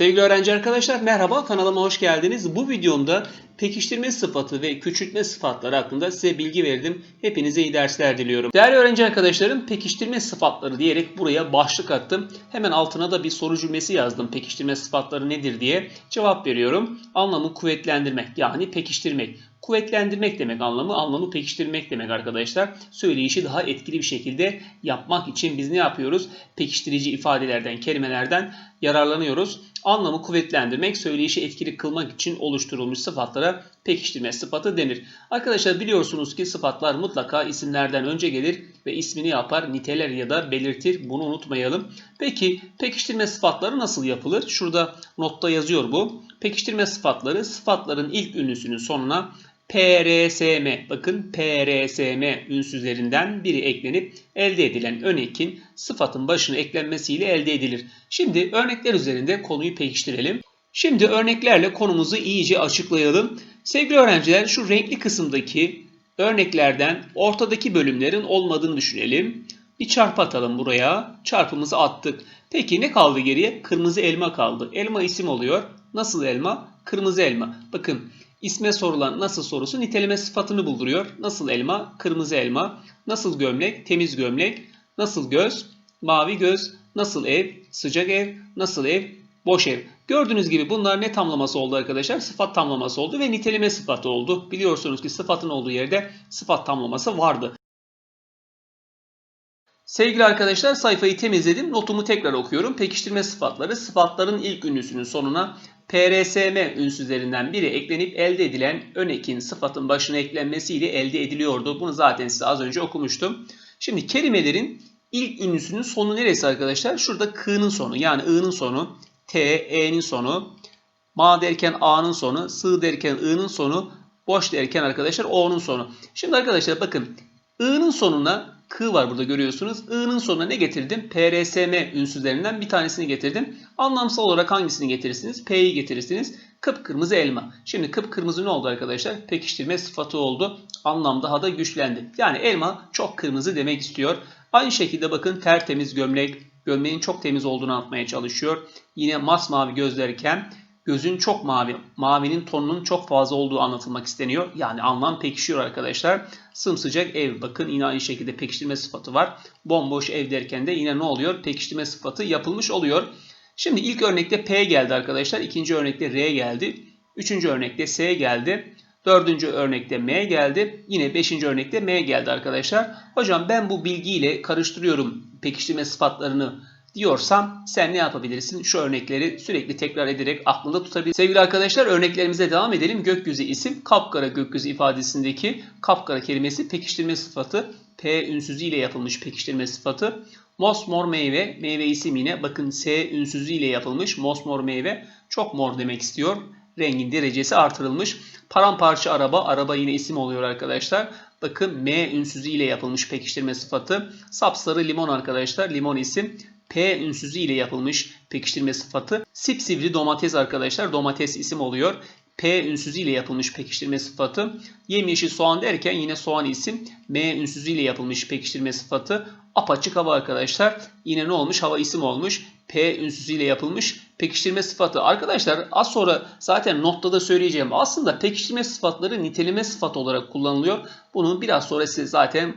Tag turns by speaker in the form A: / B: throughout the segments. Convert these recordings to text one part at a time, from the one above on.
A: Sevgili öğrenci arkadaşlar merhaba kanalıma hoş geldiniz. Bu videomda pekiştirme sıfatı ve küçültme sıfatları hakkında size bilgi verdim. Hepinize iyi dersler diliyorum. Değerli öğrenci arkadaşlarım pekiştirme sıfatları diyerek buraya başlık attım. Hemen altına da bir soru cümlesi yazdım. Pekiştirme sıfatları nedir diye cevap veriyorum. Anlamı kuvvetlendirmek yani pekiştirmek. Kuvvetlendirmek demek anlamı, anlamı pekiştirmek demek arkadaşlar. Söyleyişi daha etkili bir şekilde yapmak için biz ne yapıyoruz? Pekiştirici ifadelerden, kelimelerden yararlanıyoruz. Anlamı kuvvetlendirmek, söyleyişi etkili kılmak için oluşturulmuş sıfatlara pekiştirme sıfatı denir. Arkadaşlar biliyorsunuz ki sıfatlar mutlaka isimlerden önce gelir ve ismini yapar, niteler ya da belirtir. Bunu unutmayalım. Peki pekiştirme sıfatları nasıl yapılır? Şurada notta yazıyor bu. Pekiştirme sıfatları sıfatların ilk ünlüsünün sonuna PRSM bakın PRSM ünsüzlerinden biri eklenip elde edilen ön ekin sıfatın başına eklenmesiyle elde edilir. Şimdi örnekler üzerinde konuyu pekiştirelim. Şimdi örneklerle konumuzu iyice açıklayalım. Sevgili öğrenciler şu renkli kısımdaki örneklerden ortadaki bölümlerin olmadığını düşünelim. Bir çarpı atalım buraya. Çarpımızı attık. Peki ne kaldı geriye? Kırmızı elma kaldı. Elma isim oluyor. Nasıl elma? Kırmızı elma. Bakın İsme sorulan nasıl sorusu niteleme sıfatını bulduruyor. Nasıl elma? Kırmızı elma. Nasıl gömlek? Temiz gömlek. Nasıl göz? Mavi göz. Nasıl ev? Sıcak ev. Nasıl ev? Boş ev. Gördüğünüz gibi bunlar ne tamlaması oldu arkadaşlar? Sıfat tamlaması oldu ve niteleme sıfatı oldu. Biliyorsunuz ki sıfatın olduğu yerde sıfat tamlaması vardı. Sevgili arkadaşlar sayfayı temizledim. Notumu tekrar okuyorum. Pekiştirme sıfatları sıfatların ilk ünlüsünün sonuna PRSM ünsüzlerinden biri eklenip elde edilen ön ekin sıfatın başına eklenmesiyle elde ediliyordu. Bunu zaten size az önce okumuştum. Şimdi kelimelerin ilk ünlüsünün sonu neresi arkadaşlar? Şurada k'nın sonu yani i'nin sonu, t, e'nin sonu, ma derken a'nın sonu, sı derken i'nin sonu, boş derken arkadaşlar o'nun sonu. Şimdi arkadaşlar bakın i'nin sonuna K var burada görüyorsunuz. I'nın sonuna ne getirdim? PRSM ünsüzlerinden bir tanesini getirdim. Anlamsal olarak hangisini getirirsiniz? P'yi getirirsiniz. Kıpkırmızı elma. Şimdi kıpkırmızı ne oldu arkadaşlar? Pekiştirme sıfatı oldu. Anlam daha da güçlendi. Yani elma çok kırmızı demek istiyor. Aynı şekilde bakın tertemiz gömlek. Gömleğin çok temiz olduğunu anlatmaya çalışıyor. Yine masmavi gözlerken gözün çok mavi, mavinin tonunun çok fazla olduğu anlatılmak isteniyor. Yani anlam pekişiyor arkadaşlar. Sımsıcak ev. Bakın yine aynı şekilde pekiştirme sıfatı var. Bomboş ev derken de yine ne oluyor? Pekiştirme sıfatı yapılmış oluyor. Şimdi ilk örnekte P geldi arkadaşlar. İkinci örnekte R geldi. Üçüncü örnekte S geldi. Dördüncü örnekte M geldi. Yine beşinci örnekte M geldi arkadaşlar. Hocam ben bu bilgiyle karıştırıyorum pekiştirme sıfatlarını diyorsam sen ne yapabilirsin? Şu örnekleri sürekli tekrar ederek aklında tutabilirsin. Sevgili arkadaşlar örneklerimize devam edelim. Gökyüzü isim kapkara gökyüzü ifadesindeki kapkara kelimesi pekiştirme sıfatı. P ünsüzü ile yapılmış pekiştirme sıfatı. Mosmor meyve, meyve isim yine bakın S ünsüzü ile yapılmış mosmor meyve çok mor demek istiyor. Rengin derecesi artırılmış. Paramparça araba, araba yine isim oluyor arkadaşlar. Bakın M ünsüzü ile yapılmış pekiştirme sıfatı. Sapsarı limon arkadaşlar. Limon isim. P ünsüzü ile yapılmış pekiştirme sıfatı. Sipsivri domates arkadaşlar. Domates isim oluyor. P ünsüzü ile yapılmış pekiştirme sıfatı. Yemyeşil soğan derken yine soğan isim. M ünsüzü ile yapılmış pekiştirme sıfatı. Apaçık hava arkadaşlar. Yine ne olmuş? Hava isim olmuş. P ünsüzü ile yapılmış pekiştirme sıfatı. Arkadaşlar az sonra zaten noktada söyleyeceğim. Aslında pekiştirme sıfatları niteleme sıfatı olarak kullanılıyor. Bunu biraz sonra size zaten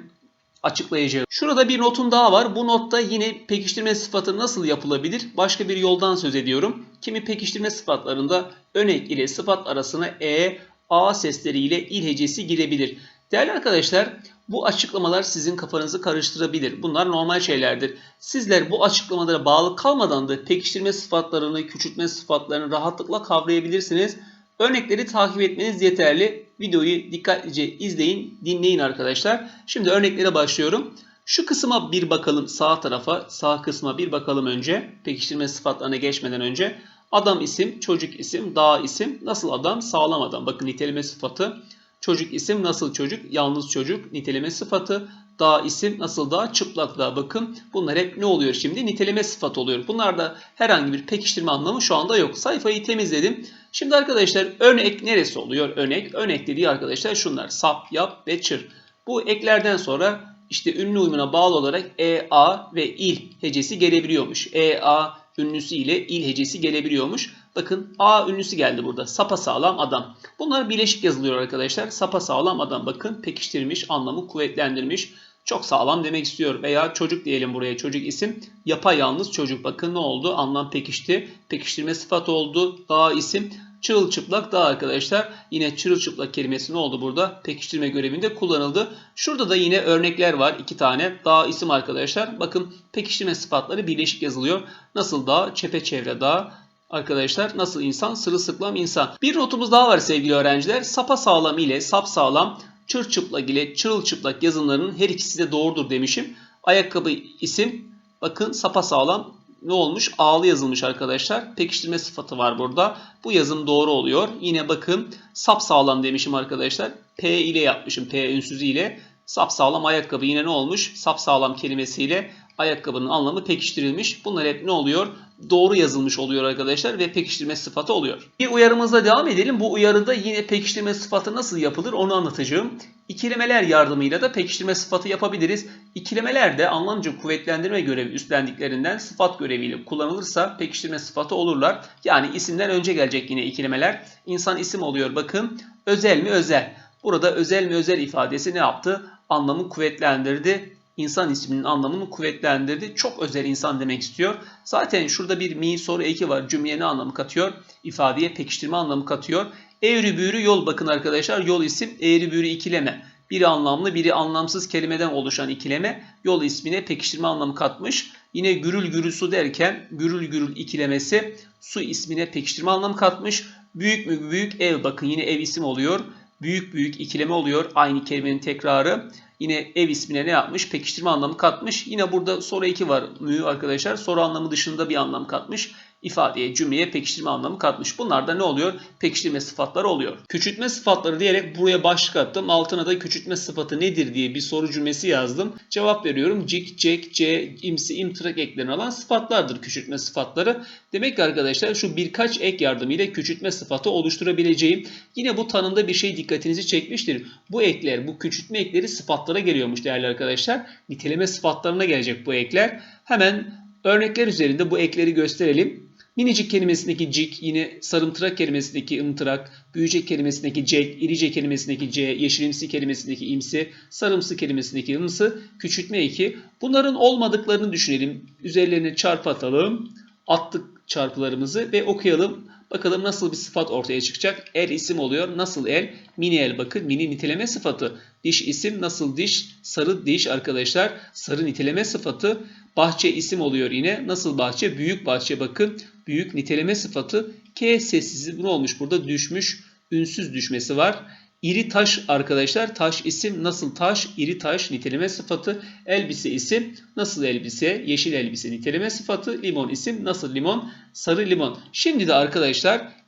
A: açıklayacağım. Şurada bir notum daha var. Bu notta yine pekiştirme sıfatı nasıl yapılabilir? Başka bir yoldan söz ediyorum. Kimi pekiştirme sıfatlarında önek ile sıfat arasına e, a sesleriyle il hecesi girebilir. Değerli arkadaşlar bu açıklamalar sizin kafanızı karıştırabilir. Bunlar normal şeylerdir. Sizler bu açıklamalara bağlı kalmadan da pekiştirme sıfatlarını, küçültme sıfatlarını rahatlıkla kavrayabilirsiniz. Örnekleri takip etmeniz yeterli. Videoyu dikkatlice izleyin, dinleyin arkadaşlar. Şimdi örneklere başlıyorum. Şu kısma bir bakalım sağ tarafa, sağ kısma bir bakalım önce. Pekiştirme sıfatlarına geçmeden önce. Adam isim, çocuk isim, dağ isim. Nasıl adam? Sağlam adam. Bakın niteleme sıfatı. Çocuk isim nasıl çocuk? Yalnız çocuk. Niteleme sıfatı. Dağ isim nasıl dağ? Çıplak dağ. Bakın bunlar hep ne oluyor şimdi? Niteleme sıfatı oluyor. Bunlarda herhangi bir pekiştirme anlamı şu anda yok. Sayfayı temizledim. Şimdi arkadaşlar örnek neresi oluyor? Örnek. Örnek dediği arkadaşlar şunlar. Sap, yap ve çır. Bu eklerden sonra işte ünlü uyumuna bağlı olarak e, a ve il hecesi gelebiliyormuş. E, a ünlüsü ile il hecesi gelebiliyormuş. Bakın A ünlüsü geldi burada. Sapa sağlam adam. Bunlar bileşik yazılıyor arkadaşlar. Sapa sağlam adam bakın pekiştirmiş, anlamı kuvvetlendirmiş. Çok sağlam demek istiyor. Veya çocuk diyelim buraya çocuk isim. Yapayalnız çocuk. Bakın ne oldu? Anlam pekişti. Pekiştirme sıfat oldu. Daha isim. Çırılçıplak da arkadaşlar yine çırılçıplak kelimesi ne oldu burada? Pekiştirme görevinde kullanıldı. Şurada da yine örnekler var. iki tane dağ isim arkadaşlar. Bakın pekiştirme sıfatları birleşik yazılıyor. Nasıl dağ? Çepeçevre dağ. Arkadaşlar nasıl insan? Sırılsıklam insan. Bir notumuz daha var sevgili öğrenciler. Sapa sağlam ile sap sağlam, çırçıplak ile çırılçıplak yazımlarının her ikisi de doğrudur demişim. Ayakkabı isim. Bakın sapa sağlam ne olmuş? Ağlı yazılmış arkadaşlar. Pekiştirme sıfatı var burada. Bu yazım doğru oluyor. Yine bakın sap sağlam demişim arkadaşlar. P ile yapmışım. P ünsüzü ile. Sap sağlam ayakkabı yine ne olmuş? Sap sağlam kelimesiyle ayakkabının anlamı pekiştirilmiş. Bunlar hep ne oluyor? Doğru yazılmış oluyor arkadaşlar ve pekiştirme sıfatı oluyor. Bir uyarımızla devam edelim. Bu uyarıda yine pekiştirme sıfatı nasıl yapılır onu anlatacağım. İkilemeler yardımıyla da pekiştirme sıfatı yapabiliriz. İkilemeler de anlamcı kuvvetlendirme görevi üstlendiklerinden sıfat göreviyle kullanılırsa pekiştirme sıfatı olurlar. Yani isimden önce gelecek yine ikilemeler. İnsan isim oluyor bakın. Özel mi özel. Burada özel mi özel ifadesi ne yaptı? Anlamı kuvvetlendirdi. İnsan isminin anlamını kuvvetlendirdi. Çok özel insan demek istiyor. Zaten şurada bir mi soru eki var. Cümleye ne anlamı katıyor? İfadeye pekiştirme anlamı katıyor. Eğri büğrü yol bakın arkadaşlar. Yol isim eğri büğrü ikileme. Biri anlamlı biri anlamsız kelimeden oluşan ikileme yol ismine pekiştirme anlamı katmış. Yine gürül gürül su derken gürül gürül ikilemesi su ismine pekiştirme anlamı katmış. Büyük mü büyük ev bakın yine ev isim oluyor. Büyük büyük ikileme oluyor aynı kelimenin tekrarı. Yine ev ismine ne yapmış? Pekiştirme anlamı katmış. Yine burada soru 2 var mü arkadaşlar. Soru anlamı dışında bir anlam katmış. İfadeye, cümleye pekiştirme anlamı katmış. Bunlar da ne oluyor? Pekiştirme sıfatları oluyor. Küçültme sıfatları diyerek buraya başlık attım. Altına da küçültme sıfatı nedir diye bir soru cümlesi yazdım. Cevap veriyorum. Cik, cek, c, imsi, imtırak eklerini alan sıfatlardır küçültme sıfatları. Demek ki arkadaşlar şu birkaç ek yardımıyla küçültme sıfatı oluşturabileceğim. Yine bu tanımda bir şey dikkatinizi çekmiştir. Bu ekler, bu küçültme ekleri sıfatlara geliyormuş değerli arkadaşlar. Niteleme sıfatlarına gelecek bu ekler. Hemen örnekler üzerinde bu ekleri gösterelim. Minicik kelimesindeki cik, yine sarımtırak kelimesindeki ımtırak, büyücek kelimesindeki cek, irice kelimesindeki c, yeşilimsi kelimesindeki imsi, sarımsı kelimesindeki ımsı, küçültme eki. Bunların olmadıklarını düşünelim. Üzerlerine çarpı atalım. Attık çarpılarımızı ve okuyalım. Bakalım nasıl bir sıfat ortaya çıkacak. El isim oluyor. Nasıl el? Mini el bakın. Mini niteleme sıfatı. Diş isim nasıl diş? Sarı diş arkadaşlar. Sarı niteleme sıfatı. Bahçe isim oluyor yine. Nasıl bahçe? Büyük bahçe bakın. Büyük niteleme sıfatı. K sessizi ne olmuş burada? Düşmüş. Ünsüz düşmesi var. İri taş arkadaşlar. Taş isim nasıl taş? İri taş niteleme sıfatı. Elbise isim nasıl elbise? Yeşil elbise niteleme sıfatı. Limon isim nasıl limon? Sarı limon. Şimdi de arkadaşlar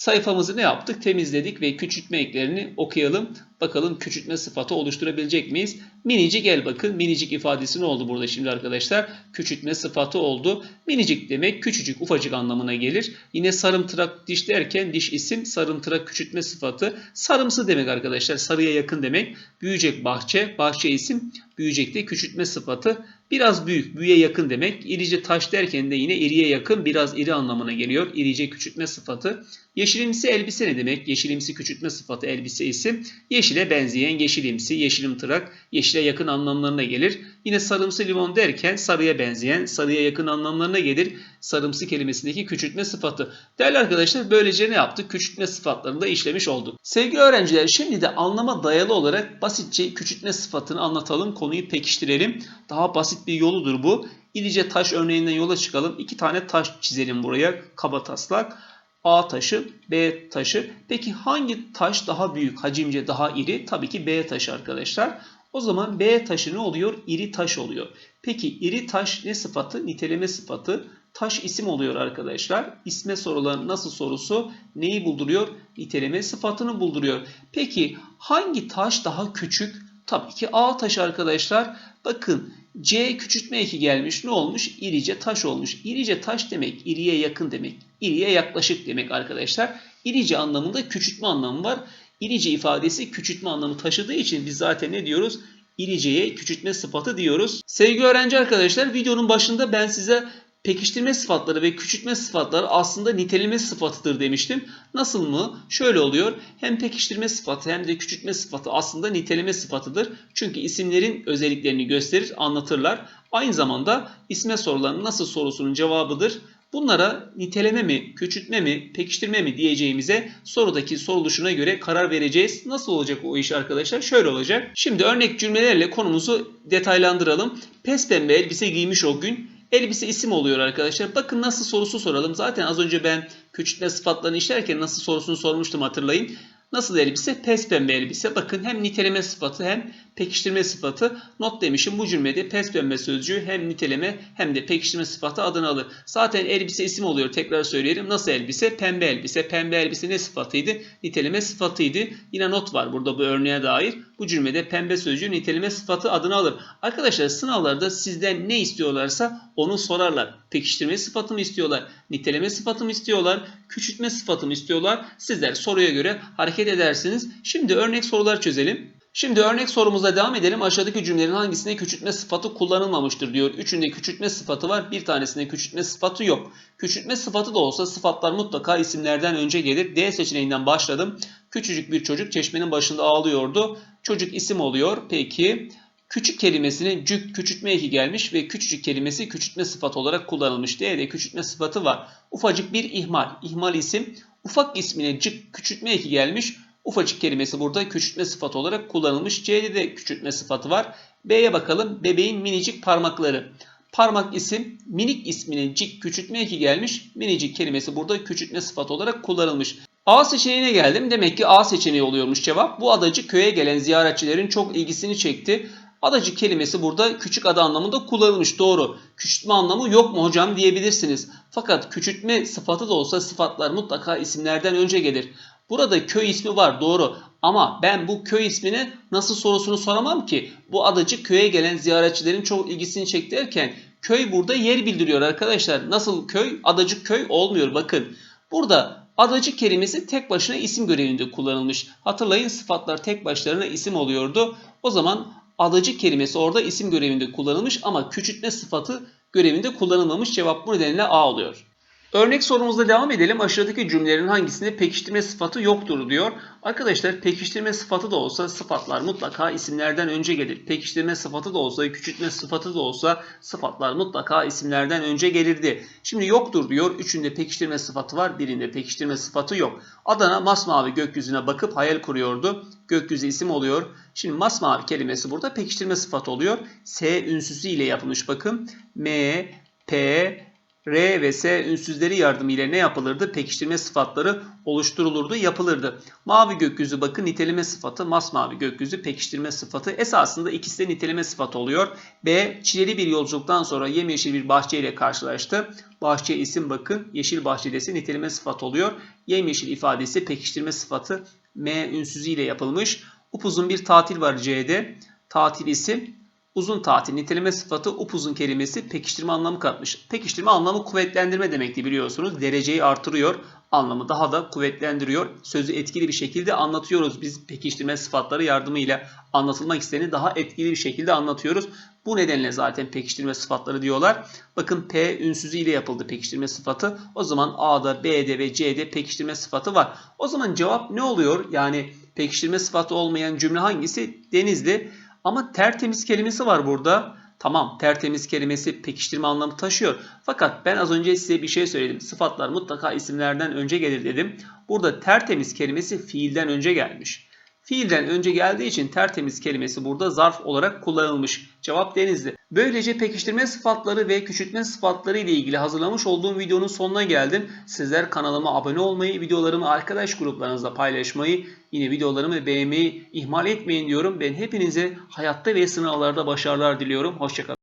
A: sayfamızı ne yaptık? Temizledik ve küçültme eklerini okuyalım. Bakalım küçültme sıfatı oluşturabilecek miyiz? Minicik el bakın. Minicik ifadesi ne oldu burada şimdi arkadaşlar? Küçültme sıfatı oldu. Minicik demek küçücük, ufacık anlamına gelir. Yine sarımtırak diş derken diş isim sarımtırak küçültme sıfatı. Sarımsı demek arkadaşlar. Sarıya yakın demek. Büyüyecek bahçe. Bahçe isim. Büyüyecekte küçültme sıfatı. Biraz büyük, büyüye yakın demek. İrice taş derken de yine iriye yakın, biraz iri anlamına geliyor. İrice küçültme sıfatı. Yeşilimsi elbise ne demek? Yeşilimsi küçültme sıfatı elbise isim. Yeşile benzeyen yeşilimsi, yeşilimtırak, yeşile yakın anlamlarına gelir. Yine sarımsı limon derken sarıya benzeyen, sarıya yakın anlamlarına gelir. Sarımsı kelimesindeki küçültme sıfatı. Değerli arkadaşlar böylece ne yaptık? Küçültme sıfatlarını da işlemiş olduk. Sevgili öğrenciler şimdi de anlama dayalı olarak basitçe küçültme sıfatını anlatalım. Konuyu pekiştirelim. Daha basit bir yoludur bu. İlice taş örneğinden yola çıkalım. İki tane taş çizelim buraya. Kaba taslak. A taşı, B taşı. Peki hangi taş daha büyük, hacimce daha iri? Tabii ki B taşı arkadaşlar. O zaman B taşı ne oluyor? İri taş oluyor. Peki iri taş ne sıfatı? Niteleme sıfatı. Taş isim oluyor arkadaşlar. İsme sorulan nasıl sorusu neyi bulduruyor? Niteleme sıfatını bulduruyor. Peki hangi taş daha küçük? Tabii ki A taşı arkadaşlar. Bakın C küçültme eki gelmiş. Ne olmuş? İrice taş olmuş. İrice taş demek iriye yakın demek. İriye yaklaşık demek arkadaşlar. İrice anlamında küçültme anlamı var. İrice ifadesi küçültme anlamı taşıdığı için biz zaten ne diyoruz? İriceye küçültme sıfatı diyoruz. Sevgili öğrenci arkadaşlar videonun başında ben size pekiştirme sıfatları ve küçültme sıfatları aslında niteleme sıfatıdır demiştim. Nasıl mı? Şöyle oluyor. Hem pekiştirme sıfatı hem de küçültme sıfatı aslında niteleme sıfatıdır. Çünkü isimlerin özelliklerini gösterir, anlatırlar. Aynı zamanda isme sorulan nasıl sorusunun cevabıdır. Bunlara niteleme mi, küçültme mi, pekiştirme mi diyeceğimize sorudaki soruluşuna göre karar vereceğiz. Nasıl olacak o iş arkadaşlar? Şöyle olacak. Şimdi örnek cümlelerle konumuzu detaylandıralım. Pes pembe elbise giymiş o gün. Elbise isim oluyor arkadaşlar. Bakın nasıl sorusu soralım. Zaten az önce ben küçültme sıfatlarını işlerken nasıl sorusunu sormuştum hatırlayın. Nasıl elbise? Pes pembe elbise. Bakın hem niteleme sıfatı hem pekiştirme sıfatı. Not demişim bu cümlede pes pembe sözcüğü hem niteleme hem de pekiştirme sıfatı adını alır. Zaten elbise isim oluyor. Tekrar söyleyelim. Nasıl elbise? Pembe elbise. Pembe elbise ne sıfatıydı? Niteleme sıfatıydı. Yine not var burada bu örneğe dair. Bu cümlede pembe sözcüğü niteleme sıfatı adını alır. Arkadaşlar sınavlarda sizden ne istiyorlarsa onu sorarlar. Pekiştirme sıfatı mı istiyorlar? Niteleme sıfatı mı istiyorlar? Küçültme sıfatı mı istiyorlar? Sizler soruya göre hareket edersiniz. Şimdi örnek sorular çözelim. Şimdi örnek sorumuza devam edelim. Aşağıdaki cümlelerin hangisinde küçültme sıfatı kullanılmamıştır diyor. Üçünde küçültme sıfatı var. Bir tanesinde küçültme sıfatı yok. Küçültme sıfatı da olsa sıfatlar mutlaka isimlerden önce gelir. D seçeneğinden başladım. Küçücük bir çocuk çeşmenin başında ağlıyordu. Çocuk isim oluyor. Peki küçük kelimesine cük küçültme eki gelmiş ve küçücük kelimesi küçültme sıfatı olarak kullanılmış. D'de küçültme sıfatı var. Ufacık bir ihmal. İhmal isim. Ufak ismine cık küçültme eki gelmiş. Ufacık kelimesi burada küçültme sıfatı olarak kullanılmış. C'de de küçültme sıfatı var. B'ye bakalım. Bebeğin minicik parmakları. Parmak isim, minik ismine cik küçültme eki gelmiş. Minicik kelimesi burada küçültme sıfatı olarak kullanılmış. A seçeneğine geldim. Demek ki A seçeneği oluyormuş cevap. Bu adacık köye gelen ziyaretçilerin çok ilgisini çekti. Adacık kelimesi burada küçük adı anlamında kullanılmış. Doğru. Küçültme anlamı yok mu hocam diyebilirsiniz. Fakat küçültme sıfatı da olsa sıfatlar mutlaka isimlerden önce gelir. Burada köy ismi var doğru ama ben bu köy ismini nasıl sorusunu soramam ki. Bu adacık köye gelen ziyaretçilerin çok ilgisini çekti derken köy burada yer bildiriyor arkadaşlar. Nasıl köy? Adacık köy olmuyor bakın. Burada adacık kelimesi tek başına isim görevinde kullanılmış. Hatırlayın sıfatlar tek başlarına isim oluyordu. O zaman adacık kelimesi orada isim görevinde kullanılmış ama küçültme sıfatı görevinde kullanılmamış. Cevap bu nedenle A oluyor. Örnek sorumuzda devam edelim. Aşağıdaki cümlelerin hangisinde pekiştirme sıfatı yoktur diyor. Arkadaşlar pekiştirme sıfatı da olsa sıfatlar mutlaka isimlerden önce gelir. Pekiştirme sıfatı da olsa, küçültme sıfatı da olsa sıfatlar mutlaka isimlerden önce gelirdi. Şimdi yoktur diyor. Üçünde pekiştirme sıfatı var, birinde pekiştirme sıfatı yok. Adana masmavi gökyüzüne bakıp hayal kuruyordu. Gökyüzü isim oluyor. Şimdi masmavi kelimesi burada pekiştirme sıfatı oluyor. S ünsüzü ile yapılmış bakın. M, P, R ve S ünsüzleri yardımıyla ne yapılırdı? Pekiştirme sıfatları oluşturulurdu, yapılırdı. Mavi gökyüzü bakın niteleme sıfatı, masmavi gökyüzü pekiştirme sıfatı. Esasında ikisi de niteleme sıfatı oluyor. B. Çileli bir yolculuktan sonra yemyeşil bir bahçe ile karşılaştı. Bahçe isim bakın. Yeşil bahçedesi niteleme sıfatı oluyor. Yemyeşil ifadesi pekiştirme sıfatı M ünsüzü ile yapılmış. Upuzun bir tatil var C'de. Tatil isim Uzun tatil niteleme sıfatı upuzun kelimesi pekiştirme anlamı katmış. Pekiştirme anlamı kuvvetlendirme demekti biliyorsunuz. Dereceyi artırıyor. Anlamı daha da kuvvetlendiriyor. Sözü etkili bir şekilde anlatıyoruz. Biz pekiştirme sıfatları yardımıyla anlatılmak isteni daha etkili bir şekilde anlatıyoruz. Bu nedenle zaten pekiştirme sıfatları diyorlar. Bakın P ünsüzü ile yapıldı pekiştirme sıfatı. O zaman A'da, B'de ve C'de pekiştirme sıfatı var. O zaman cevap ne oluyor? Yani pekiştirme sıfatı olmayan cümle hangisi? Denizli. Ama tertemiz kelimesi var burada. Tamam tertemiz kelimesi pekiştirme anlamı taşıyor. Fakat ben az önce size bir şey söyledim. Sıfatlar mutlaka isimlerden önce gelir dedim. Burada tertemiz kelimesi fiilden önce gelmiş. Fiilden önce geldiği için tertemiz kelimesi burada zarf olarak kullanılmış. Cevap denizli. Böylece pekiştirme sıfatları ve küçültme sıfatları ile ilgili hazırlamış olduğum videonun sonuna geldim. Sizler kanalıma abone olmayı, videolarımı arkadaş gruplarınızla paylaşmayı, yine videolarımı beğenmeyi ihmal etmeyin diyorum. Ben hepinize hayatta ve sınavlarda başarılar diliyorum. Hoşçakalın.